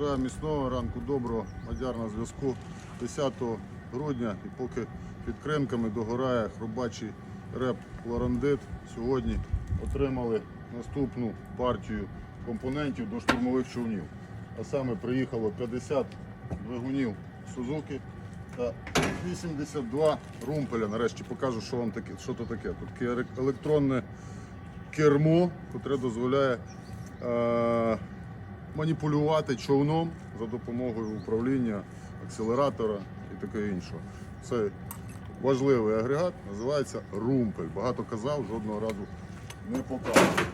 Бажаю міцного ранку доброго, мадяр на зв'язку 10 грудня і поки під кринками догорає хробачий реп Лорандит. Сьогодні отримали наступну партію компонентів до штурмових човнів. А саме приїхало 50 двигунів Сузуки та 82 румпеля. Нарешті покажу, що вам таке, що то таке. Тут електронне кермо, яке дозволяє е, маніпулювати човном за допомогою управління акселератора і таке іншого. Це важливий агрегат, називається румпель. Багато казав, жодного разу не показував.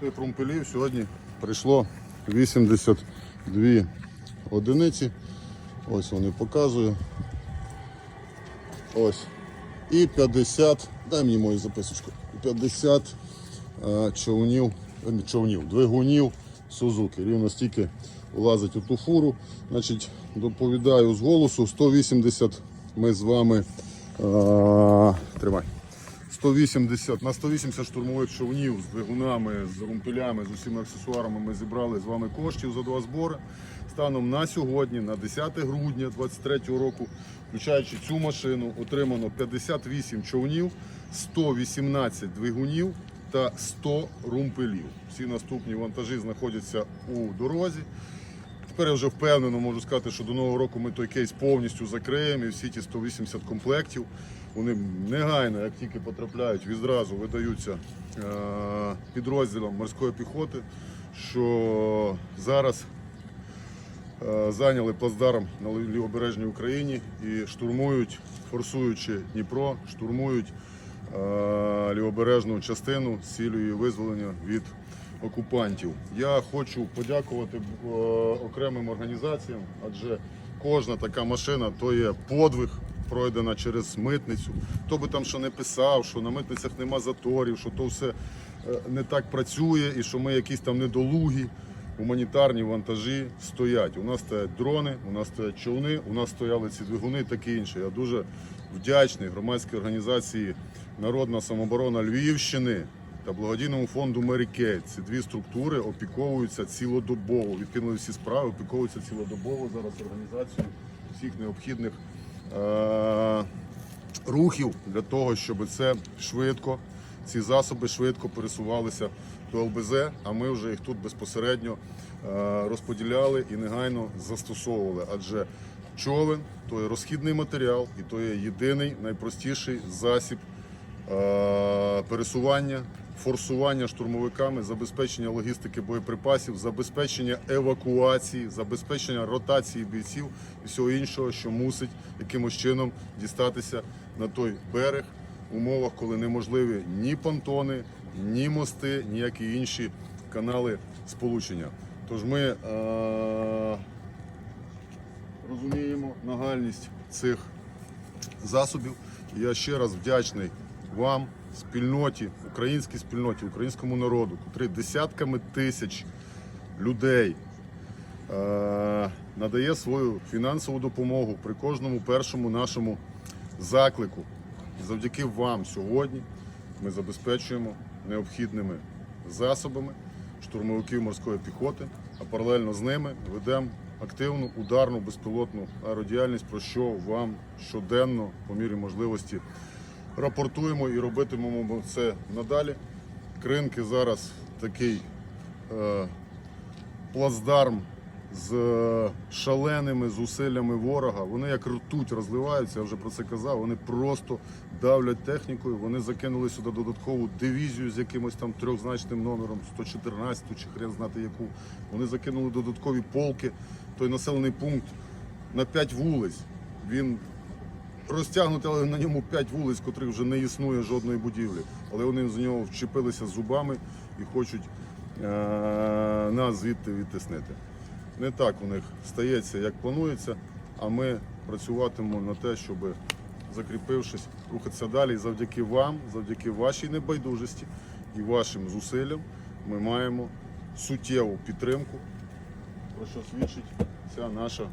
Тих румпелів сьогодні прийшло 82 одиниці. Ось вони показую. Ось. І 50, дай мені мою записочку. 50 е, човнів, е, човнів, двигунів Сузуки. Рівно стільки влазить у ту фуру. Значить, доповідаю з голосу 180 ми з вами. Е, тримай. 180, на 180 штурмових човнів з двигунами, з румпелями, з усіма аксесуарами ми зібрали з вами коштів за два збори. Станом на сьогодні, на 10 грудня 2023 року, включаючи цю машину, отримано 58 човнів, 118 двигунів та 100 румпелів. Всі наступні вантажі знаходяться у дорозі. Тепер я вже впевнено можу сказати, що до нового року ми той кейс повністю закриємо і всі ті 180 комплектів. Вони негайно, як тільки потрапляють, відразу видаються е, підрозділам морської піхоти, що зараз е, зайняли плацдарм на лі- лівобережній Україні і штурмують, форсуючи Дніпро, штурмують лівобережну частину з цілею визволення від окупантів. Я хочу подякувати е, окремим організаціям, адже кожна така машина то є подвиг. Пройдена через митницю. Хто би там що не писав, що на митницях нема заторів, що то все е, не так працює і що ми якісь там недолугі. Гуманітарні вантажі стоять. У нас стоять дрони, у нас стоять човни, у нас стояли ці двигуни, таке інше. Я дуже вдячний громадській організації Народна самооборона Львівщини та благодійному фонду Мері Ці дві структури опіковуються цілодобово. Відкинули всі справи, опіковуються цілодобово зараз організацією всіх необхідних е- рухів для того, щоб це швидко, ці засоби швидко пересувалися до ЛБЗ, а ми вже їх тут безпосередньо е, розподіляли і негайно застосовували. Адже човен то є розхідний матеріал і то є єдиний найпростіший засіб пересування, форсування штурмовиками, забезпечення логістики боєприпасів, забезпечення евакуації, забезпечення ротації бійців і всього іншого, що мусить якимось чином дістатися на той берег в умовах, коли неможливі ні понтони, ні мости, ніякі інші канали сполучення. Тож ми е, розуміємо нагальність цих засобів. Я ще раз вдячний вам, спільноті, українській спільноті, українському народу, котрий десятками тисяч людей е, надає свою фінансову допомогу при кожному першому нашому заклику. Завдяки вам сьогодні ми забезпечуємо необхідними засобами штурмовиків морської піхоти, а паралельно з ними ведемо активну ударну безпілотну аеродіяльність, про що вам щоденно, по мірі можливості, рапортуємо і робитимемо це надалі. Кринки зараз такий е, плацдарм з е, шаленими зусиллями ворога. Вони як ртуть розливаються, я вже про це казав. Вони просто давлять технікою. Вони закинули сюди додаткову дивізію з якимось там трьохзначним номером, 114 чи хрен знати яку. Вони закинули додаткові полки. Той населений пункт на 5 вулиць. Він розтягнутий, але на ньому 5 вулиць, котрих вже не існує жодної будівлі. Але вони з нього вчепилися зубами і хочуть е- нас звідти відтиснити. Не так у них стається, як планується, а ми працюватимемо на те, щоб, закріпившись, рухатися далі. І завдяки вам, завдяки вашій небайдужості і вашим зусиллям ми маємо суттєву підтримку, про що свідчить ця наша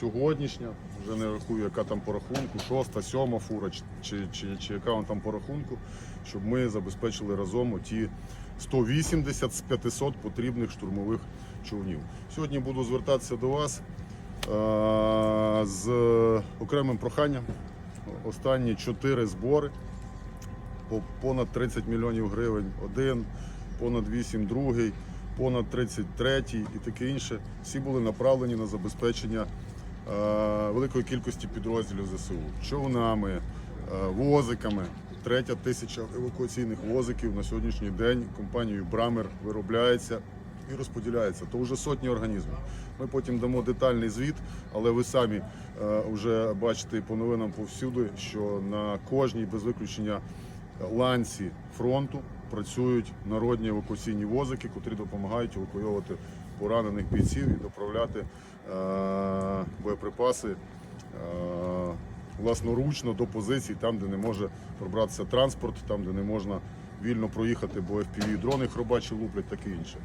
сьогоднішня, вже не рахую, яка там по рахунку, шоста, сьома фура, чи, чи, чи, чи яка вона там по рахунку, щоб ми забезпечили разом ті 180 з 500 потрібних штурмових човнів. Сьогодні буду звертатися до вас е, з окремим проханням. Останні чотири збори по понад 30 мільйонів гривень один, понад 8 другий, понад 30 третій і таке інше. Всі були направлені на забезпечення великої кількості підрозділів ЗСУ човнами, е, возиками. Третя тисяча евакуаційних возиків на сьогоднішній день компанією Брамер виробляється і розподіляється. То вже сотні організмів. Ми потім дамо детальний звіт, але ви самі е, вже бачите по новинам повсюди, що на кожній без виключення ланці фронту працюють народні евакуаційні возики, котрі допомагають евакуйовувати поранених бійців і доправляти е, боєприпаси е, власноручно до позицій, там, де не може пробратися транспорт, там, де не можна вільно проїхати, бо FPV дрони хробачі луплять, таке інше.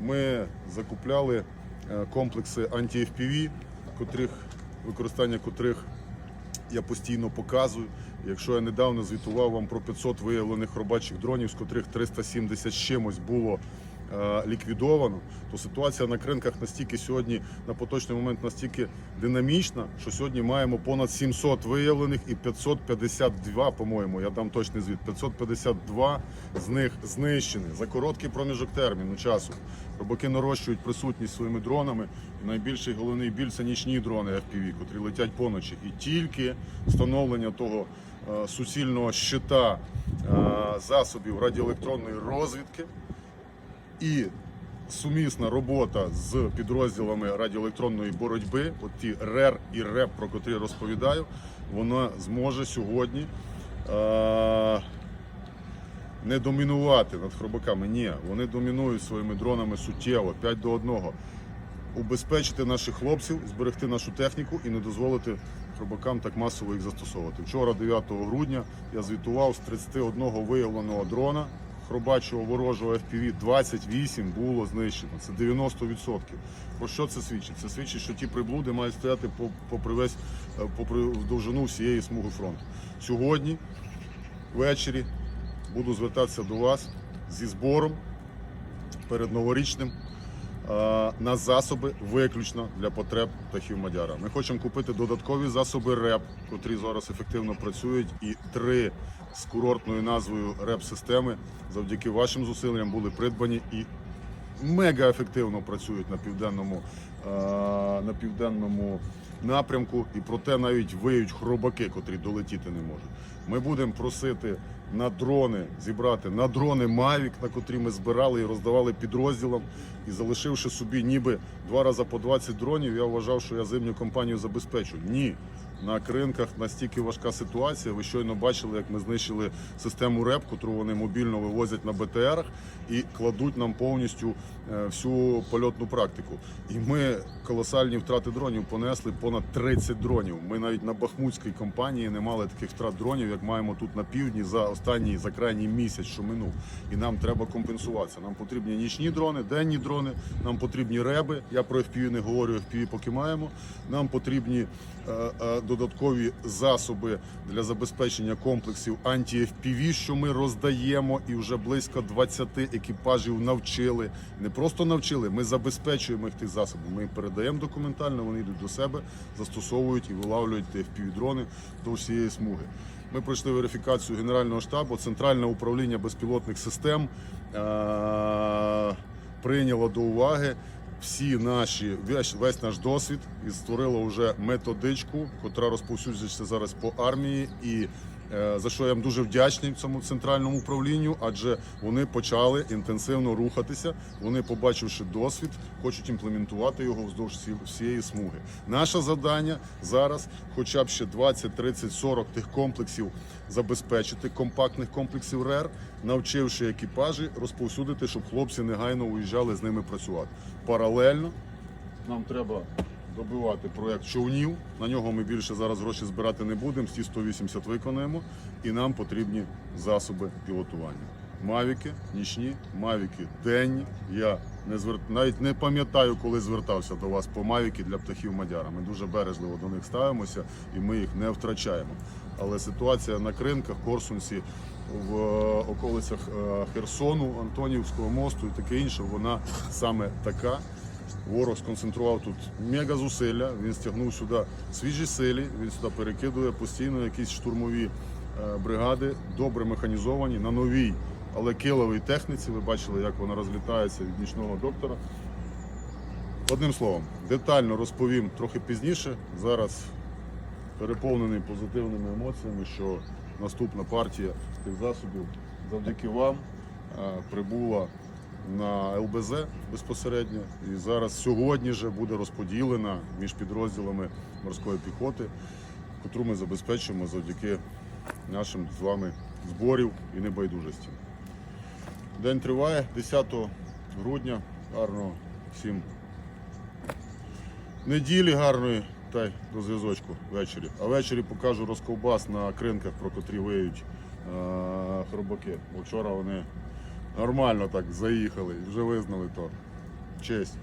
Ми закупляли е, комплекси анті-FPV, котрих, використання котрих я постійно показую. Якщо я недавно звітував вам про 500 виявлених робочих дронів, з котрих 370 з чимось було е, ліквідовано, то ситуація на кринках настільки сьогодні на поточний момент настільки динамічна, що сьогодні маємо понад 700 виявлених і 552, по-моєму, я дам точний звіт. 552 з них знищені за короткий проміжок терміну часу. Робоки нарощують присутність своїми дронами. І найбільший головний біль це нічні дрони FPV, котрі летять поночі. І тільки встановлення того е, суцільного щита е, засобів радіоелектронної розвідки і сумісна робота з підрозділами радіоелектронної боротьби, от ті РЕР і РЕП, про котрі я розповідаю, вона зможе сьогодні. Е- не домінувати над хробаками. Ні, вони домінують своїми дронами суттєво, 5 до 1. Убезпечити наших хлопців, зберегти нашу техніку і не дозволити хробакам так масово їх застосовувати. Вчора, 9 грудня, я звітував з 31 виявленого дрона хробачого ворожого FPV 28 було знищено. Це 90%. Про що це свідчить? Це свідчить, що ті приблуди мають стояти попри весь е, попри довжину всієї смуги фронту. Сьогодні, ввечері, буду звертатися до вас зі збором перед новорічним на засоби виключно для потреб птахів Мадяра. Ми хочемо купити додаткові засоби РЕП, котрі зараз ефективно працюють, і три з курортною назвою РЕП-системи завдяки вашим зусиллям були придбані і мега ефективно працюють на південному, на південному напрямку, і проте навіть виють хробаки, котрі долетіти не можуть. Ми будемо просити на дрони зібрати на дрони Mavic, на котрі ми збирали і роздавали підрозділам. І залишивши собі ніби два рази по 20 дронів, я вважав, що я зимню компанію забезпечу. Ні. На кринках настільки важка ситуація. Ви щойно бачили, як ми знищили систему РЕП, яку вони мобільно вивозять на БТРах і кладуть нам повністю е, всю польотну практику. І ми колосальні втрати дронів понесли понад 30 дронів. Ми навіть на Бахмутській компанії не мали таких втрат дронів, як маємо тут на півдні за останній за крайній місяць, що минув. І нам треба компенсуватися. Нам потрібні нічні дрони, денні дрони, нам потрібні реби. Я про FPV не говорю, FPV поки маємо. Нам потрібні е, е, додаткові засоби для забезпечення комплексів анті-FPV, що ми роздаємо, і вже близько 20 екіпажів навчили. Не просто навчили, ми забезпечуємо їх тих засобів. Ми їм передаємо документально, вони йдуть до себе, застосовують і вилавлюють FPV-дрони до всієї смуги. Ми пройшли верифікацію Генерального штабу, Центральне управління безпілотних систем е- прийняло до уваги всі наші весь, весь наш досвід і створила вже методичку, котра розповсюджується зараз по армії, і за що я їм дуже вдячний цьому центральному управлінню, адже вони почали інтенсивно рухатися. Вони, побачивши досвід, хочуть імплементувати його вздовж всі- всієї смуги. Наше завдання зараз, хоча б ще 20, 30, 40 тих комплексів забезпечити компактних комплексів РЕР, навчивши екіпажі розповсюдити, щоб хлопці негайно уїжджали з ними працювати. Паралельно нам треба добивати проєкт човнів. На нього ми більше зараз гроші збирати не будемо. Всі 180 виконаємо, і нам потрібні засоби пілотування. Мавіки, нічні, мавіки денні. Я не звер... навіть не пам'ятаю, коли звертався до вас по мавіки для птахів Мадяра. Ми дуже бережливо до них ставимося і ми їх не втрачаємо. Але ситуація на кринках, Корсунці, в е, околицях е, Херсону, Антонівського мосту і таке інше, вона саме така. Ворог сконцентрував тут мега зусилля, він стягнув сюди свіжі силі, він сюди перекидує постійно якісь штурмові е, бригади, добре механізовані на новій, але киловій техніці. Ви бачили, як вона розлітається від нічного доктора. Одним словом, детально розповім трохи пізніше. Зараз переповнений позитивними емоціями, що наступна партія тих засобів завдяки вам е, прибула на ЛБЗ безпосередньо. І зараз сьогодні же буде розподілена між підрозділами морської піхоти, котру ми забезпечимо завдяки нашим з вами зборів і небайдужості. День триває 10 грудня. Гарного всім неділі гарної та й до зв'язочку ввечері. А ввечері покажу розковбас на кринках, про котрі виють хробаки. Вчора вони нормально так заїхали вже визнали то. Честь.